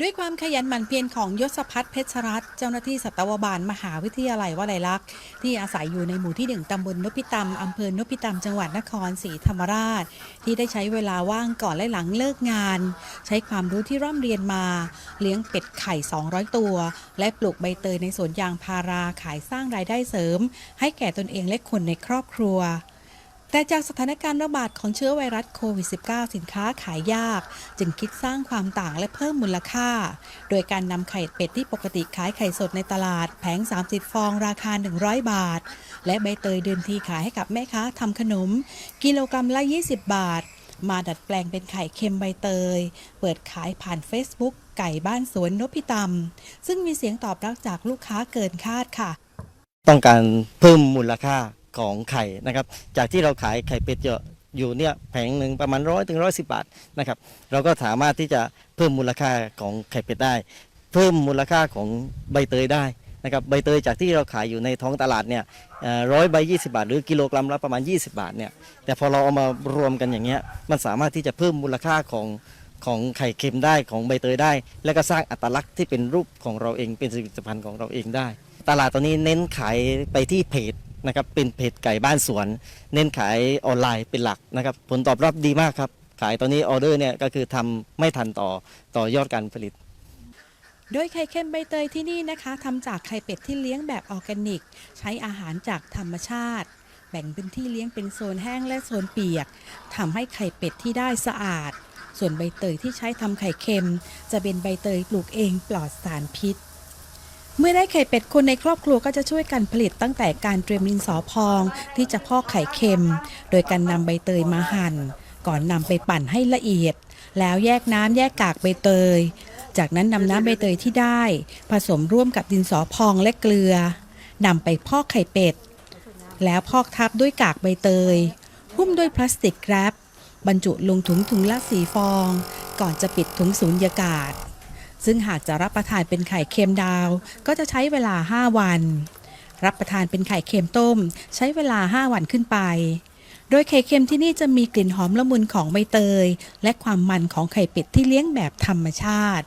ด้วยความขยันหมั่นเพียรของยศพัฒน์เพชรรัตน์เจ้าหน้าที่สัตวบาลมหาวิทยาลัยวลัยลักษณ์ที่อาศัยอยู่ในหมู่ที่หนึ่งตำบลนพิตำอำเภอนพิตำจังหวัดนครศรีธรรมราช ที่ได้ใช้เวลาว่างก่อนและหลังเลิกงาน ใช้ความรู้ที่ร่ำเรียนมา เลี้ยงเป็ดไข่ 200 ตัว และปลูกใบเตยในสวนยางพาราขายสร้างรายได้เสริม ให้แก่ตนเองและคนในครอบครัว แต่จากสถานการณ์ระบาดของเชื้อไวรัสโควิด -19 สินค้าขายยาก จึงคิดสร้างความต่างและเพิ่มมูลค่า โดยการนำไข่เป็ดที่ปกติขายไข่สดในตลาด แผง 30 ฟองราคา 100 บาท และใบเตยเดิมทีขายให้กับแม่ค้าทำขนม กิโลกรัมละ 20 บาท มาดัดแปลงเป็นไข่เค็มใบเตย เปิดขายผ่าน Facebook ไก่บ้านสวนนพิตำซึ่งมีเสียงตอบรับจากลูกค้าเกินคาดค่ะ ต้องการเพิ่มมูลค่า ของไข่นะครับ จากที่เราขายไข่เป็ดเยอะอยู่เนี่ยแผงหนึ่งประมาณร้อยถึงร้อยสิบาทนะครับ เราก็สามารถที่จะเพิ่มมูลค่าของไข่เป็ดได้ เพิ่มมูลค่าของใบเตยได้นะครับใบเตยจากที่เราขายอยู่ในท้องตลาดเนี่ยร้อยใบยี่สิบาท หรือกิโลกรัมละประมาณ 20 บาทเนี่ยแต่พอเราเอามารวมกันอย่างเงี้ยมันสามารถที่จะเพิ่มมูลค่าของของไข่เค็มได้ของใบเตยได้ แล้วก็สร้างอัตลักษณ์ที่เป็นรูปของเราเองเป็นผลิตภัณฑ์ของเราเองได้ ตลาดตอนนี้เน้นขายไปที่เพจ นะครับเป็นเพจไก่บ้านสวน เน้นขายออนไลน์เป็นหลักนะครับผลตอบรับดีมากครับ ขายตอนนี้ออเดอร์เนี่ยก็คือทำไม่ทันต่อต่อยอดการผลิตโดยไข่เค็มใบเตยที่นี่นะคะทำจากไข่เป็ดที่เลี้ยงแบบออร์แกนิก ใช้อาหารจากธรรมชาติ แบ่งพื้นที่เลี้ยงเป็นโซนแห้งและโซนเปียกทำให้ไข่เป็ดที่ได้สะอาด ส่วนใบเตยที่ใช้ทำไข่เค็ม จะเป็นใบเตยปลูกเองปลอดสารพิษ เมื่อได้ไข่เป็ดคนในครอบครัวก็จะช่วยกันผลิตตั้งแต่การเตรียมดินสอพองที่จะพอกไข่เค็ม โดยการนำใบเตยมาหั่น ก่อนนำไปปั่นให้ละเอียด แล้วแยกน้ำแยกกากใบเตย จากนั้นนำน้ำใบเตยที่ได้ ผสมร่วมกับดินสอพองและเกลือนำไปพอกไข่เป็ด แล้วพอกทับด้วยกากใบเตย หุ้มด้วยพลาสติกแรปบรรจุลงถุงถุงละสีฟอง ก่อนจะปิดถุงสูญญากาศ ซึ่งหากจะรับประทานเป็นไข่เค็มดาว ก็จะใช้เวลา 5 วัน รับประทานเป็นไข่เค็มต้ม ใช้เวลา 5 วันขึ้นไป โดยไข่เค็มที่นี่จะมีกลิ่นหอมละมุนของใบเตย และความมันของไข่เป็ดที่เลี้ยงแบบธรรมชาติ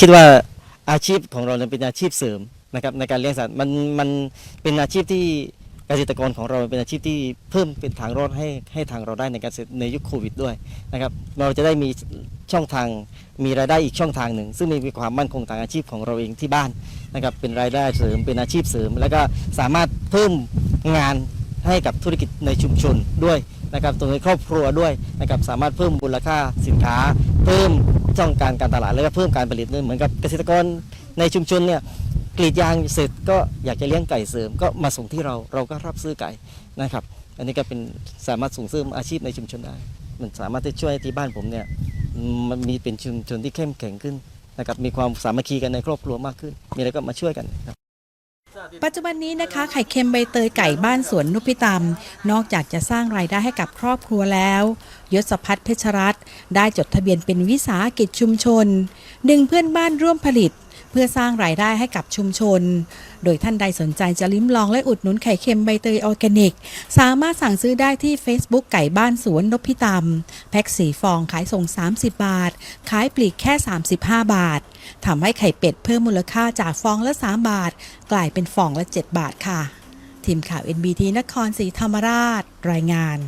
คิดว่าอาชีพของเราเป็นอาชีพเสริมนะครับในการเลี้ยงสัตว์มันมันเป็นอาชีพที่ กษตรกรของเราเป็นอาชีพที่เพิ่มเป็นทางรอดให้ให้ทางเราได้ในการในยุคโควิดด้วยนะครับเราจะได้มีช่องทางมีรายได้อีกช่องทางหนึ่ง ซึ่งมีความมั่นคงทางอาชีพของเราเองที่บ้านนะครับเป็นรายได้เสริมเป็นอาชีพเสริม แล้วก็สามารถเพิ่มงานให้กับธุรกิจในชุมชนด้วยนะครับตรงในครอบครัวด้วยนะครับสามารถเพิ่มมูลค่าสินค้า เพิ่มช่องการการตลาดแล้วก็เพิ่มการผลิตเหมือนกับเกษตรกรในชุมชนเนี่ย กรีดยางเสร็จก็อยากจะเลี้ยงไก่เสริมก็มาส่งที่เราเราก็รับซื้อไก่นะครับ อันนี้ก็เป็นสามารถส่งเสริมอาชีพในชุมชนได้มันสามารถที่ช่วยที่บ้านผมเนี่ยมันมีเป็นชุมชนที่เข้มแข็งขึ้นนะครับมีความสามัคคีกันในครอบครัวมากขึ้น มีอะไรก็มาช่วยกันครับปัจจุบันนี้นะคะ ไข่เค็มใบเตยไก่บ้านสวนนุพิตามนอกจากจะสร้างรายได้ให้กับครอบครัวแล้ว ยศพัฒน์เพชรรัตน์ได้จดทะเบียนเป็นวิสาหกิจชุมชน ดึงเพื่อนบ้านร่วมผลิต เพื่อสร้างรายได้ให้กับชุมชน โดยท่านใดสนใจจะลิ้มลองและอุดหนุนไข่เค็มใบเตยออร์แกนิก สามารถสั่งซื้อได้ที่ Facebook ไก่บ้านสวนนพิตามแพ็คสีฟองขายส่ง 30 บาท ขายปลีกแค่ 35 บาททำให้ไข่เป็ดเพิ่มมูลค่าจากฟองละ 3 บาท กลายเป็นฟองละ 7 บาทค่ะ ทีมข่าว NBT นครศรีธรรมราช รายงาน